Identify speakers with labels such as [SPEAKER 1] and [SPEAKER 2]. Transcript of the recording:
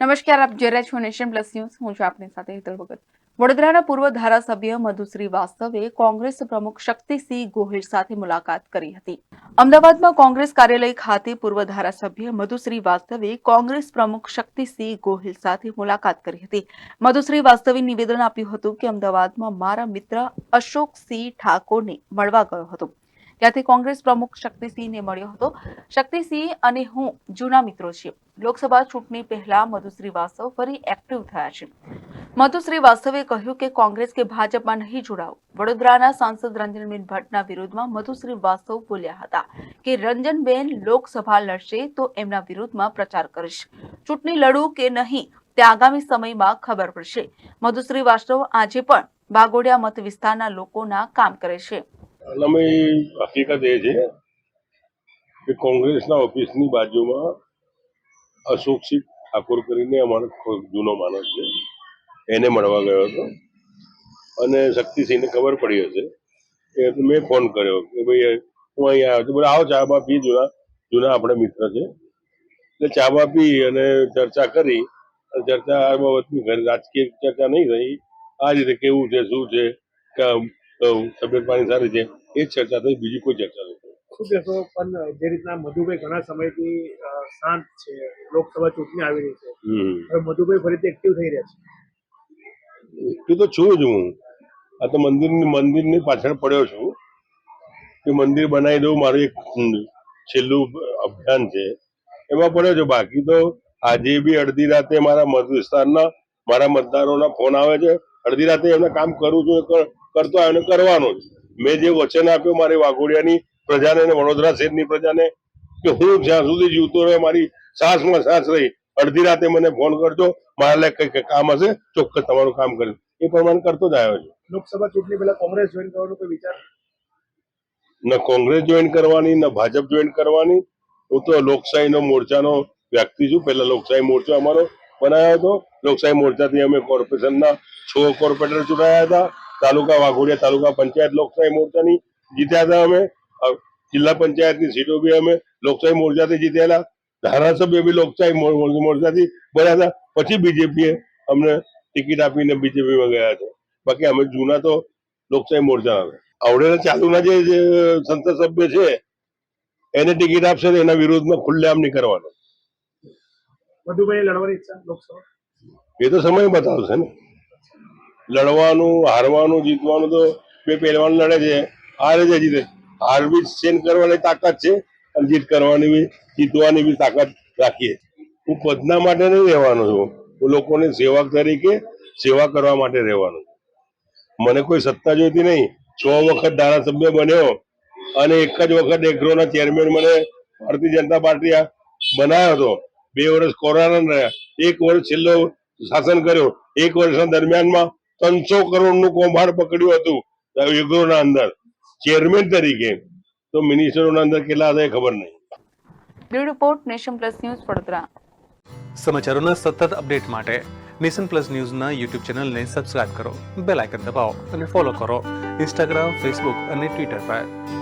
[SPEAKER 1] નમસ્કાર, આપ જોઈ રહ્યા છો નેશન પ્લસ ન્યૂઝ. હું છું આપની સાથે હિતલ ભગત. વડોદરાના પૂર્વ ધારાસભ્ય મધુશ્રી વાસ્તવે કોંગ્રેસ પ્રમુખ શક્તિસિંહ ગોહિલ સાથે મુલાકાત કરી હતી. અમદાવાદમાં કોંગ્રેસ કાર્યાલય ખાતે પૂર્વ ધારાસભ્ય મધુશ્રી વાસ્તવે કોંગ્રેસ પ્રમુખ શક્તિસિંહ ગોહિલ સાથે મુલાકાત કરી હતી. મધુશ્રી વાસ્તવે નિવેદન આપ્યું હતું કે અમદાવાદમાં મારા મિત્ર અશોકસિંહ ઠાકોરને મળવા ગયો હતો. ત્યાંથી કોંગ્રેસ પ્રમુખ શક્તિસિંહને મળ્યો હતો. શક્તિસિંહ અને હું જૂના મિત્રો છીએ. લોકસભા ચૂંટણી પહેલા મધુશ્રી વાસ્તવ ફરી એક્ટિવ થયા છે. મધુશ્રી વાસ્તવે કહ્યું કે કોંગ્રેસ કે ભાજપમાં નહીં જોડાવ વડોદરાના સાંસદ રંજનબેન ભટ્ટના વિરોધમાં મધુશ્રી વાસ્તવ બોલ્યા હતા કે રંજનબેન લોકસભા લડશે તો એમના વિરોધમાં પ્રચાર કરીશ. ચૂંટણી લડું કે નહીં, તે આગામી સમયમાં ખબર પડશે. મધુશ્રી વાસ્તવ આજે પણ બાગોડિયા મત વિસ્તારના લોકોના કામ કરે છે.
[SPEAKER 2] અમે હકીકત એ છે કે કોંગ્રેસના ઓફિસની બાજુમાં અશોકસિંહ ઠાકોર કરીને અમારો જૂનો માણસ છે. એને મળવા ગયો હતો. અને શક્તિસિંહને ખબર પડી હશે. એટલે મેં ફોન કર્યો કે ભાઈ, હું અહીંયા આવ્યો તો બોલે, આવો, ચા બા પી, જૂના જૂના આપણા મિત્ર છે. એટલે ચા બા પી અને ચર્ચા કરી. ચર્ચા આ બાબતની રાજકીય ચર્ચા નહીં થઈ આ રીતે કેવું છે, શું છે કે તબિયત પાણી સારી છે. એ ચર્ચા થઈ બીજી કોઈ ચર્ચા નથી
[SPEAKER 3] શું કહેશો પણ જે રીતના મધુભાઈ ઘણા સમયથી શાંત છે લોકસભા ચૂંટણી આવી રહી છે. હવે મધુભાઈ ફરીથી એક્ટિવ થઈ રહ્યા છે.
[SPEAKER 2] એ તો છું જ હું. આ તો મંદિરની મંદિરની પાછળ પડ્યો છું કે મંદિર બનાવી દઉં મારું એક છેલ્લું અભિયાન છે. એમાં પડ્યો છું. બાકી તો આજે બી અડધી રાતે મારા મત વિસ્તારના મારા મતદારોના ફોન આવે છે. અડધી રાતે એમને કામ કરું છું કરતો આવ્યો અને કરવાનું જ. મેં જે વચન આપ્યું મારી વાઘોડિયાની પ્રજાને અને વડોદરા શહેરની પ્રજાને કે હું જ્યાં સુધી જીવતો રહે મારી સાસમાં સાસ રહી અડધી રાતે મને ફોન કરજો મારા લાયક કંઈક કામ હશે ચોક્કસ તમારું કામ કરીશ એ પ્રમાણે કરતો જ આવ્યો છે.
[SPEAKER 3] લોકસભા ચૂંટણી પહેલા કોંગ્રેસ જોઈન કરવાનો કોઈ વિચાર?
[SPEAKER 2] ન કોંગ્રેસ જોઈન કરવાની ન ભાજપ જોઈન કરવાની. હું તો લોકશાહીનો મોરચાનો વ્યક્તિ છું. પહેલા લોકશાહી મોરચો અમારો બનાવ્યો હતો. લોકશાહી મોરચાથી અમે કોર્પોરેશનના છ કોર્પોરેટર ચૂંટાયા હતા. તાલુકા વાઘોડિયા તાલુકા પંચાયત લોકશાહી મોરચાની જીત્યા હતા અમે. જિલ્લા પંચાયતની સીટો બી અમે લોકશાહી મોરચાથી જીત્યેલા ધારાસભ્ય બી લોકશાહી મોર- મોર- મોરચાથી બન્યા હતા. પછી બીજેપીએ અમને ટિકિટ આપીને બીજેપીમાં ગયા છે. બાકી અમે જૂના તો લોકશાહી મોરચા હતા આવડેલા ચાલુના જે સંસદ સભ્ય છે એને ટિકિટ આપશે તો એના વિરોધમાં ખુલ્લેઆમ નહીં કરવાનો. એ તો સમય બતાવશે ને. લડવાનું, હારવાનું, જીતવાનું તો બે પહેલવાન લડે છે. હારે છે જીતે હાર બી સેન કરવાની તાકાત છે અને જીત કરવાની બી, જીતવાની બી તાકાત રાખીએ. હું પદના માટે નહીં રહેવાનો છું. હું લોકોની સેવક તરીકે સેવા કરવા માટે રહેવાનો મને કોઈ સત્તા જોઈતી નહીં. છ વખત ધારાસભ્ય બન્યો અને એક જ વખત એગ્રોના ચેરમેન મને ભારતીય જનતા પાર્ટી બનાવ્યો હતો. બે વર્ષ કોરોના રહ્યા. એક વર્ષ છેલ્લો શાસન કર્યો. એક વર્ષના દરમિયાનમાં ત્રણસો કરોડનું કૌભાંડ પકડ્યું હતું એગ્રોના અંદર. ચેરમેન તરીકે. તો મિનિસ્ટરોના અંદર કેટલા હતા ખબર નહીં.
[SPEAKER 1] Bureau report nation plus news Vadodara.
[SPEAKER 4] સમાચારોના સતત અપડેટ માટે નેશન પ્લસ ન્યૂઝના યુટ્યુબ ચેનલને સબસ્ક્રાઇબ કરો બેલ આઇકન દબાવો અને ફોલો કરો ઇન્સ્ટાગ્રામ ફેસબુક અને ટ્વિટર પર.